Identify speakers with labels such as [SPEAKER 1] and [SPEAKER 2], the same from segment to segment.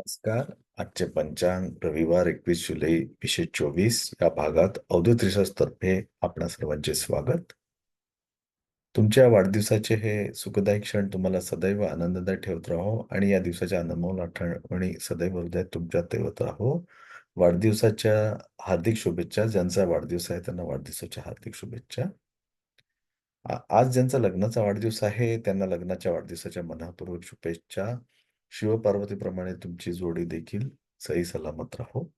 [SPEAKER 1] नमस्कार. आजचे पंचांग रविवार एकवीस जुलै वीसशे चोवीस. या भागात अवधूत रिसर्च तर्फे आपणा सर्वांचे स्वागत. तुमच्या वाढदिवसाचे हे सुखदायी क्षण तुम्हाला सदैव आनंददायी ठेवत राहो आणि या दिवसाच्या अनमोल आठवणी सदैव हृदयात तुमच्या ठेवत राहो. वाढदिवसाच्या हार्दिक शुभेच्छा. ज्यांचा वाढदिवस आहे त्यांना वाढदिवसाच्या हार्दिक शुभेच्छा. आज ज्यांचा लग्नाचा वाढदिवस आहे त्यांना लग्नाच्या वाढदिवसाच्या मनापूर्वक शुभेच्छा. शिवपार्वतीप्रमाणे तुमची जोडी देखील सई सलामत राहो.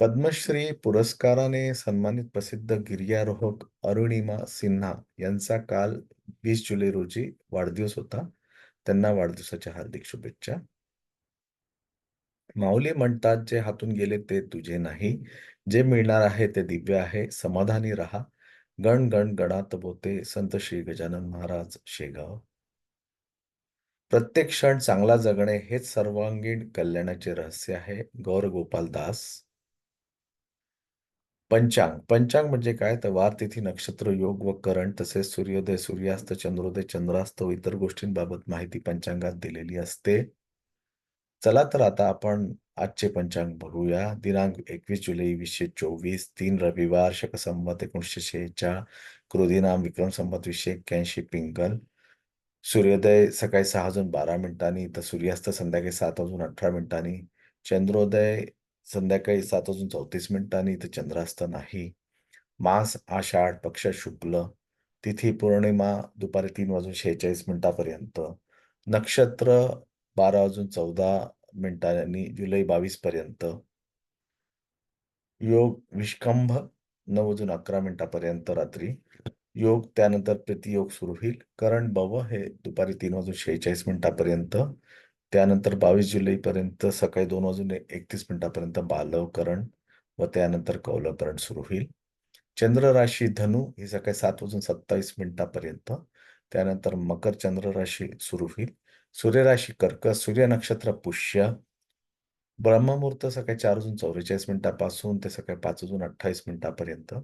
[SPEAKER 1] पद्मश्री पुरस्काराने सन्मानित प्रसिद्ध गिर्यारोहक अरुणिमा सिन्हा यांचा काल वीस जुलै रोजी वाढदिवस होता. त्यांना वाढदिवसाच्या हार्दिक शुभेच्छा. माऊली म्हणतात जे हातून गेले ते तुझे नाही. जे मिळणार आहे ते दिव्य आहे. समाधानी रहा. गण गण गणात बोते संत श्री गजानन महाराज शेगाव. प्रत्येक क्षण चांगला जगणे हेच सर्वांगीण कल्याणाचे रहस्य आहे. गौर गोपाल दास. पंचांग. पंचांग म्हणजे काय? तर वार तिथी नक्षत्र योग व करण तसेच सूर्योदय सूर्यास्त चंद्रोदय चंद्रास्त व इतर गोष्टींबाबत माहिती पंचांगात दिलेली असते. चला तर आता आपण आजचे पंचांग बघूया. दिनांक एकवीस जुलै वीसशे चोवीस तीन रविवार शक संवत एकोणीसशे शेहेचाळ क्रोधीनाम विक्रम संवत वीसशे एक्क्याऐंशी पिंगल. सूर्योदय सकाळी सहा वाजून बारा मिनिटांनी तर सूर्यास्त संध्याकाळी सात वाजून अठरा मिनिटांनी चंद्रोदय संध्याकाळी सात वाजून चौतीस मिनिटांनी तर चंद्रास्त नाही. मास आषाढ पक्ष शुक्ल तिथी पौर्णिमा दुपारी तीन वाजून शेहेचाळीस मिनिटापर्यंत. नक्षत्र बारा वाजून चौदा मिनिटांनी जुलै बावीस पर्यंत. योग विष्कंभ नऊ वाजून अकरा मिनिटापर्यंत रात्री. योग त्यानंतर प्रतियोग सुरू होईल. करण भव हे दुपारी तीन वाजून शेहेचाळीस मिनिटापर्यंत त्यानंतर बावीस जुलैपर्यंत सकाळी दोन वाजून एकतीस मिनिटापर्यंत बालवकरण व त्यानंतर कौलकरण सुरू होईल. चंद्र राशी धनु ही सकाळी सात वाजून सत्तावीस मिनिटापर्यंत त्यानंतर मकर चंद्र राशी सुरू होईल. सूर्यराशी कर्क सूर्य नक्षत्र पुष्य. ब्रह्ममुहूर्त सकाळी चार वाजून चौवेचाळीस मिनिटापासून ते सकाळी पाच वाजून अठ्ठावीस मिनिटापर्यंत.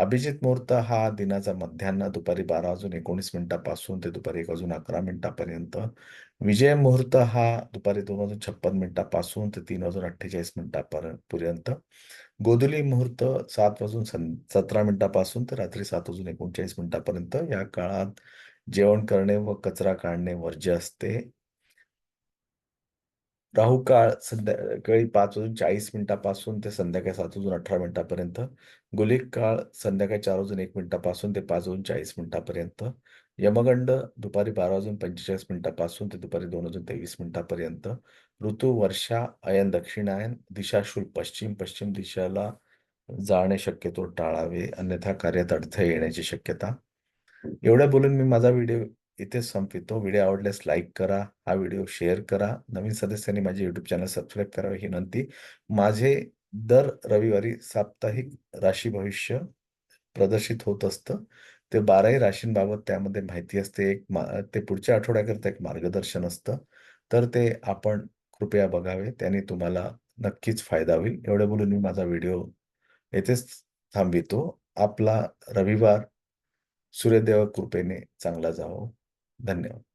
[SPEAKER 1] अभिजित मुहूर्त हा दिनाचा मध्यान्ह दुपारी बारा वाजून एकोणीस मिनिटापासून ते दुपारी एक वाजून अकरा मिनिटापर्यंत. विजय मुहूर्त हा दुपारी दोन वाजून छप्पन मिनिटापासून ते तीन वाजून अठ्ठेचाळीस मिनिटापर्यंत. गोधुली मुहूर्त सात वाजून सतरा मिनिटापासून ते रात्री सात वाजून एकोणचाळीस मिनिटापर्यंत. या काळात जेवण करणे व कचरा काढणे वर्ज्य असते. राहू काळ संध्याकाळी पाच वाजून चाळीस मिनिटापासून ते संध्याकाळी सात वाजून अठरा मिनिटापर्यंत गुलिक काळ संध्याकाळी चार वाजून एक मिनिटापासून ते पाच वाजून चाळीस मिनिटापर्यंत यमगंड दुपारी बारा वाजून पंचेचाळीस मिनिटापासून ते दुपारी दोन वाजून तेवीस मिनिटापर्यंत ऋतू वर्षा अयन दक्षिणायन दिशाशूल पश्चिम पश्चिम दिशेला जाणे शक्यतो टाळावे अन्यथा कार्यात अडथळे येण्याची शक्यता. एवढं बोलून मी माझा व्हिडिओ इथेच संपितो. व्हिडिओ आवडल्यास लाईक करा हा व्हिडिओ शेअर करा. नवीन सदस्यांनी माझे युट्यूब चॅनल सबस्क्राईब करावे ही विनंती. माझे दर रविवारी साप्ताहिक राशी भविष्य प्रदर्शित होत असतं. ते बाराही राशींबाबत त्यामध्ये माहिती असते. एक मा ते पुढच्या आठवड्याकरता एक मार्गदर्शन असतं. तर ते आपण कृपया बघावे. त्याने तुम्हाला नक्कीच फायदा होईल. एवढे बोलून मी माझा व्हिडिओ येथेच थांबवितो. आपला रविवार सूर्यदेव कृपेने चांगला जावो. धन्यवाद